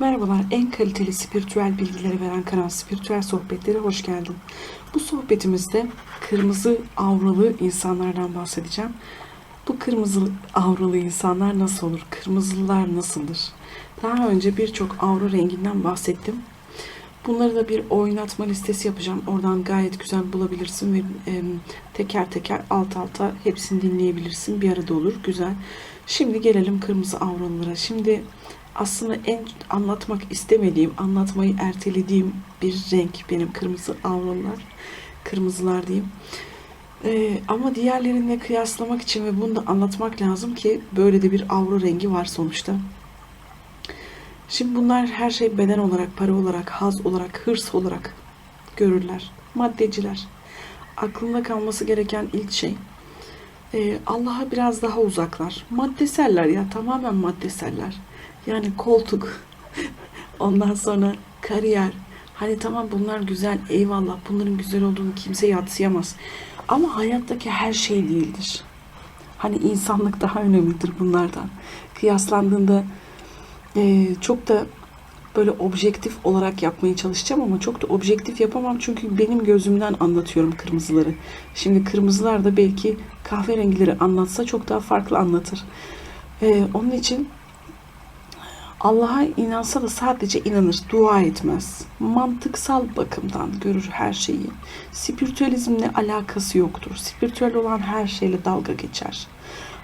Merhabalar, en kaliteli spiritüel bilgileri veren kanal Spiritüel Sohbetleri hoş geldin. Bu sohbetimizde kırmızı avralı insanlardan bahsedeceğim. Bu kırmızı avralı insanlar nasıl olur? Kırmızılar nasıldır? Daha önce birçok avra renginden bahsettim. Bunları da bir oynatma listesi yapacağım. Oradan gayet güzel bulabilirsin ve e, teker teker alt alta hepsini dinleyebilirsin. Bir arada olur. Güzel. Şimdi gelelim kırmızı avralılara. Şimdi aslında en anlatmak istemediğim, anlatmayı ertelediğim bir renk benim kırmızı avralılar. Kırmızılar diyeyim. Ee, ama diğerlerinle kıyaslamak için ve bunu da anlatmak lazım ki böyle de bir avro rengi var sonuçta. Şimdi bunlar her şey beden olarak, para olarak, haz olarak, hırs olarak görürler. Maddeciler. Aklında kalması gereken ilk şey e, Allah'a biraz daha uzaklar. Maddeseller ya tamamen maddeseller. Yani koltuk, ondan sonra kariyer. Hani tamam bunlar güzel, eyvallah bunların güzel olduğunu kimse yatsıyamaz. Ama hayattaki her şey değildir. Hani insanlık daha önemlidir bunlardan. Kıyaslandığında e, çok da böyle objektif olarak yapmaya çalışacağım ama çok da objektif yapamam çünkü benim gözümden anlatıyorum kırmızıları. Şimdi kırmızılar da belki kahverengileri anlatsa çok daha farklı anlatır. E, onun için Allah'a inansa da sadece inanır, dua etmez. Mantıksal bakımdan görür her şeyi. Spiritüalizmle alakası yoktur. Spiritüel olan her şeyle dalga geçer.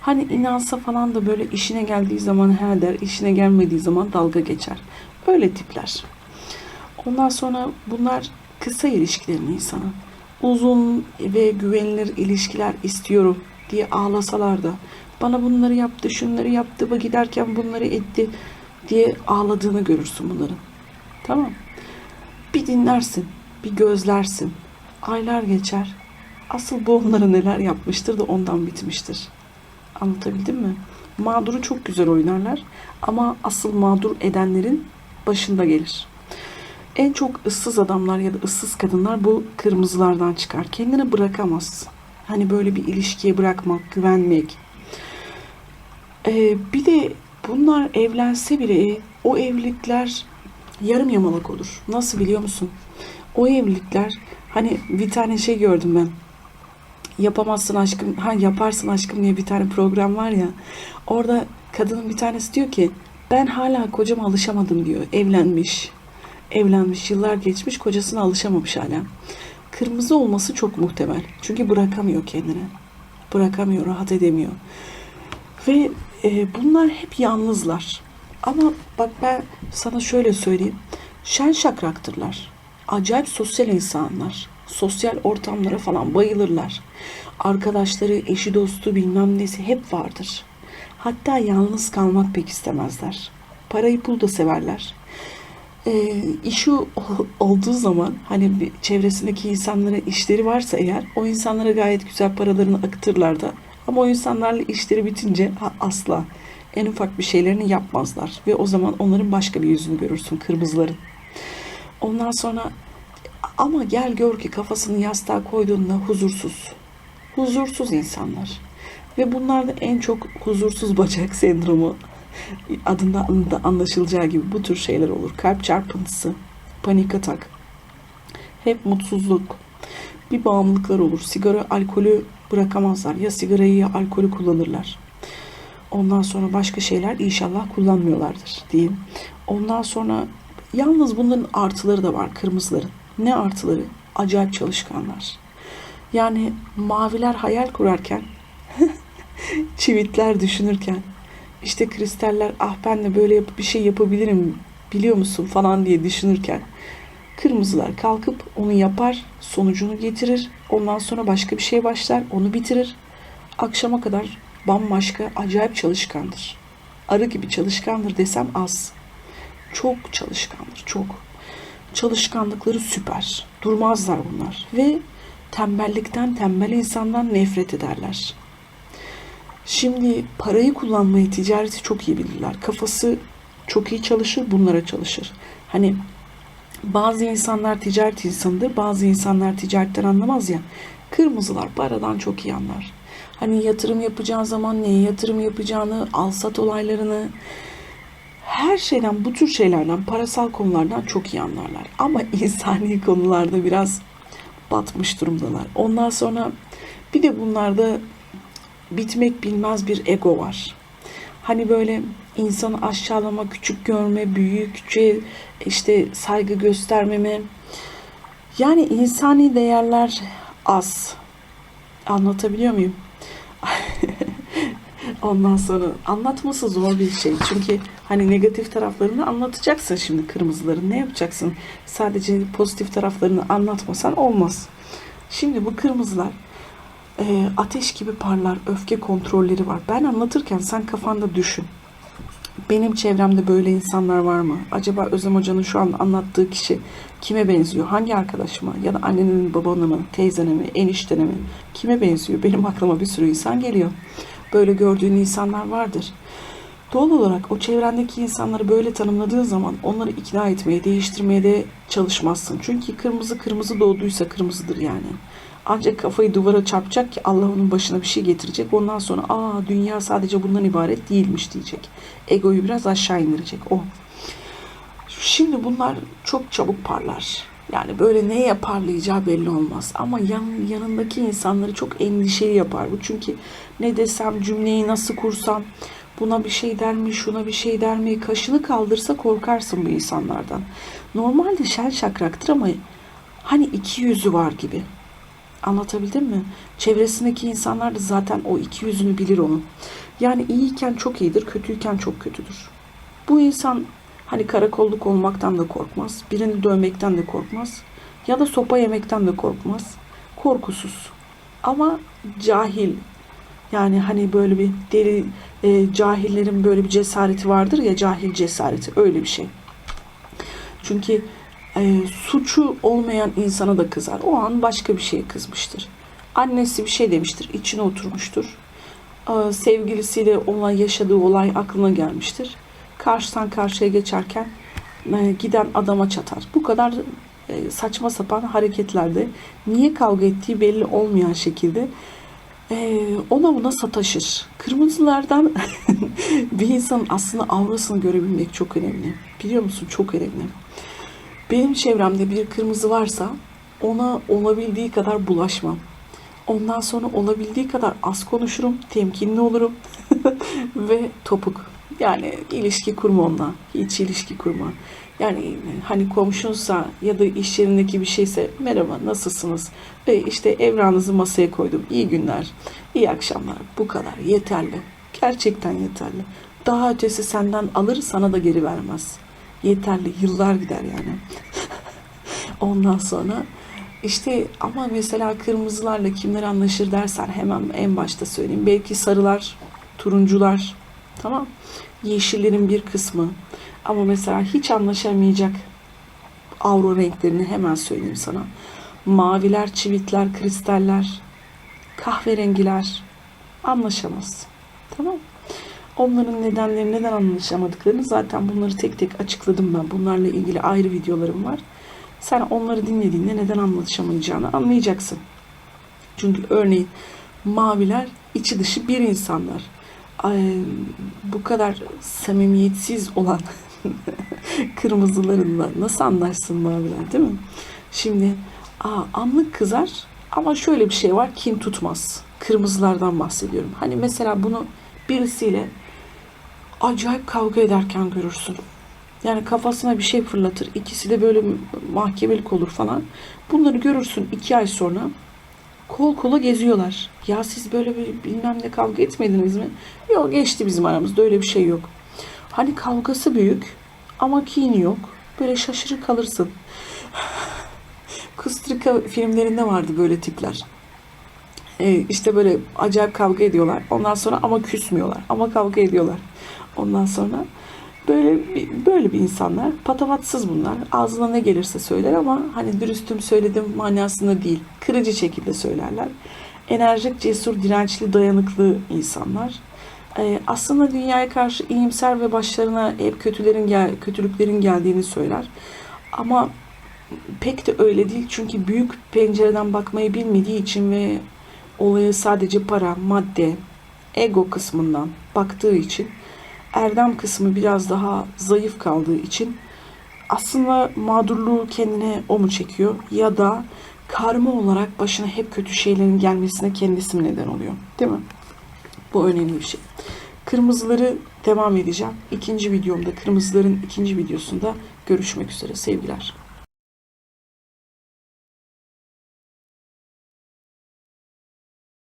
Hani inansa falan da böyle işine geldiği zaman her der, işine gelmediği zaman dalga geçer. Öyle tipler. Ondan sonra bunlar kısa ilişkilerin insanı. Uzun ve güvenilir ilişkiler istiyorum diye ağlasalar da bana bunları yaptı, şunları yaptı, giderken bunları etti diye ağladığını görürsün bunların. Tamam. Bir dinlersin, bir gözlersin. Aylar geçer. Asıl bu onlara neler yapmıştır da ondan bitmiştir. Anlatabildim mi? Mağduru çok güzel oynarlar ama asıl mağdur edenlerin başında gelir. En çok ıssız adamlar ya da ıssız kadınlar bu kırmızılardan çıkar. Kendini bırakamaz. Hani böyle bir ilişkiye bırakmak, güvenmek. Ee, bir de bunlar evlense bile o evlilikler yarım yamalak olur. Nasıl biliyor musun? O evlilikler hani bir tane şey gördüm ben. Yapamazsın aşkım, ha yaparsın aşkım diye bir tane program var ya. Orada kadının bir tanesi diyor ki ben hala kocama alışamadım diyor. Evlenmiş. Evlenmiş, yıllar geçmiş, kocasına alışamamış hala. Kırmızı olması çok muhtemel. Çünkü bırakamıyor kendini. Bırakamıyor, rahat edemiyor. Ve e, bunlar hep yalnızlar. Ama bak ben sana şöyle söyleyeyim. Şen şakraktırlar. Acayip sosyal insanlar. Sosyal ortamlara falan bayılırlar. Arkadaşları, eşi dostu bilmem nesi hep vardır. Hatta yalnız kalmak pek istemezler. Parayı pul da severler. E, işi olduğu zaman hani çevresindeki insanlara işleri varsa eğer o insanlara gayet güzel paralarını akıtırlar da ama o insanlarla işleri bitince asla en ufak bir şeylerini yapmazlar ve o zaman onların başka bir yüzünü görürsün kırmızıların. Ondan sonra ama gel gör ki kafasını yastığa koyduğunda huzursuz. Huzursuz insanlar. Ve bunlarda en çok huzursuz bacak sendromu adında, da anlaşılacağı gibi bu tür şeyler olur. Kalp çarpıntısı, panik atak, hep mutsuzluk, bir bağımlılıklar olur. Sigara, alkolü bırakamazlar. Ya sigarayı ya alkolü kullanırlar. Ondan sonra başka şeyler inşallah kullanmıyorlardır diyeyim. Ondan sonra yalnız bunların artıları da var kırmızıların. Ne artıları? Acayip çalışkanlar. Yani maviler hayal kurarken, çivitler düşünürken, işte kristaller ah ben de böyle bir şey yapabilirim biliyor musun falan diye düşünürken kırmızılar kalkıp onu yapar, sonucunu getirir. Ondan sonra başka bir şey başlar, onu bitirir. Akşama kadar bambaşka, acayip çalışkandır. Arı gibi çalışkandır desem az. Çok çalışkandır, çok. Çalışkanlıkları süper. Durmazlar bunlar. Ve tembellikten, tembel insandan nefret ederler. Şimdi parayı kullanmayı, ticareti çok iyi bilirler. Kafası çok iyi çalışır, bunlara çalışır. Hani bazı insanlar ticaret insanıdır, bazı insanlar ticaretten anlamaz ya. Kırmızılar paradan çok iyi anlar. Hani yatırım yapacağı zaman neye yatırım yapacağını, alsat olaylarını, her şeyden, bu tür şeylerden, parasal konulardan çok iyi anlarlar. Ama insani konularda biraz batmış durumdalar. Ondan sonra bir de bunlarda bitmek bilmez bir ego var. Hani böyle insanı aşağılama, küçük görme, büyük, küçüğe işte saygı göstermeme. Yani insani değerler az. Anlatabiliyor muyum? Ondan sonra anlatması zor bir şey. Çünkü hani negatif taraflarını anlatacaksın şimdi kırmızıların. Ne yapacaksın? Sadece pozitif taraflarını anlatmasan olmaz. Şimdi bu kırmızılar e, ateş gibi parlar, öfke kontrolleri var. Ben anlatırken sen kafanda düşün. Benim çevremde böyle insanlar var mı? Acaba Özlem Hoca'nın şu an anlattığı kişi kime benziyor? Hangi arkadaşıma? Ya da annenin babana mı? Teyzene mi? Eniştene mi? Kime benziyor? Benim aklıma bir sürü insan geliyor. Böyle gördüğün insanlar vardır. Doğal olarak o çevrendeki insanları böyle tanımladığın zaman onları ikna etmeye, değiştirmeye de çalışmazsın. Çünkü kırmızı kırmızı doğduysa kırmızıdır yani. Ancak kafayı duvara çarpacak ki Allah onun başına bir şey getirecek. Ondan sonra aa dünya sadece bundan ibaret değilmiş diyecek. Egoyu biraz aşağı indirecek o. Şimdi bunlar çok çabuk parlar. Yani böyle neye parlayacağı belli olmaz. Ama yan, yanındaki insanları çok endişeli yapar bu. Çünkü ne desem cümleyi nasıl kursam buna bir şey der mi şuna bir şey der mi kaşını kaldırsa korkarsın bu insanlardan. Normalde şen şakraktır ama hani iki yüzü var gibi. Anlatabildim mi? Çevresindeki insanlar da zaten o iki yüzünü bilir onun. Yani iyiyken çok iyidir, kötüyken çok kötüdür. Bu insan hani karakolluk olmaktan da korkmaz, birini dövmekten de korkmaz ya da sopa yemekten de korkmaz. Korkusuz. Ama cahil. Yani hani böyle bir deli e, cahillerin böyle bir cesareti vardır ya cahil cesareti öyle bir şey. Çünkü e, suçu olmayan insana da kızar. O an başka bir şeye kızmıştır. Annesi bir şey demiştir, içine oturmuştur. E, sevgilisiyle olan yaşadığı olay aklına gelmiştir. Karşıdan karşıya geçerken e, giden adama çatar. Bu kadar e, saçma sapan hareketlerde niye kavga ettiği belli olmayan şekilde e, ona buna sataşır. Kırmızılardan bir insanın aslında aurasını görebilmek çok önemli. Biliyor musun? Çok önemli. Benim çevremde bir kırmızı varsa ona olabildiği kadar bulaşmam. Ondan sonra olabildiği kadar az konuşurum, temkinli olurum ve topuk. Yani ilişki kurma onunla. Hiç ilişki kurma. Yani hani komşunsa ya da iş yerindeki bir şeyse merhaba nasılsınız? Ve işte evranızı masaya koydum. İyi günler, iyi akşamlar. Bu kadar yeterli. Gerçekten yeterli. Daha ötesi senden alır sana da geri vermez. Yeterli. Yıllar gider yani. Ondan sonra işte ama mesela kırmızılarla kimler anlaşır dersen hemen en başta söyleyeyim. Belki sarılar, turuncular, tamam. Yeşillerin bir kısmı. Ama mesela hiç anlaşamayacak avro renklerini hemen söyleyeyim sana. Maviler, çivitler, kristaller, kahverengiler anlaşamaz. Tamam. Onların nedenleri neden anlaşamadıklarını zaten bunları tek tek açıkladım ben. Bunlarla ilgili ayrı videolarım var. Sen onları dinlediğinde neden anlaşamayacağını anlayacaksın. Çünkü örneğin maviler içi dışı bir insanlar. Ay, bu kadar samimiyetsiz olan kırmızılarınla nasıl anlarsın maviler değil mi? Şimdi aa, anlık kızar ama şöyle bir şey var kin tutmaz. Kırmızılardan bahsediyorum. Hani mesela bunu birisiyle acayip kavga ederken görürsün. Yani kafasına bir şey fırlatır. İkisi de böyle mahkemelik olur falan. Bunları görürsün iki ay sonra kol kola geziyorlar. Ya siz böyle bir bilmem ne kavga etmediniz mi? Yok geçti bizim aramızda öyle bir şey yok. Hani kavgası büyük ama kin yok. Böyle şaşırır kalırsın. Kustrika filmlerinde vardı böyle tipler. Ee, işte böyle acayip kavga ediyorlar. Ondan sonra ama küsmüyorlar. Ama kavga ediyorlar. Ondan sonra böyle böyle bir insanlar. Patavatsız bunlar. Ağzına ne gelirse söyler ama hani dürüstüm söyledim manasında değil. Kırıcı şekilde söylerler. Enerjik, cesur, dirençli, dayanıklı insanlar. Ee, aslında dünyaya karşı iyimser ve başlarına hep kötülerin gel kötülüklerin geldiğini söyler. Ama pek de öyle değil çünkü büyük pencereden bakmayı bilmediği için ve olaya sadece para, madde, ego kısmından baktığı için erdem kısmı biraz daha zayıf kaldığı için aslında mağdurluğu kendine o mu çekiyor ya da karma olarak başına hep kötü şeylerin gelmesine kendisi mi neden oluyor? Değil mi? Bu önemli bir şey. Kırmızıları devam edeceğim. İkinci videomda kırmızıların ikinci videosunda görüşmek üzere sevgiler.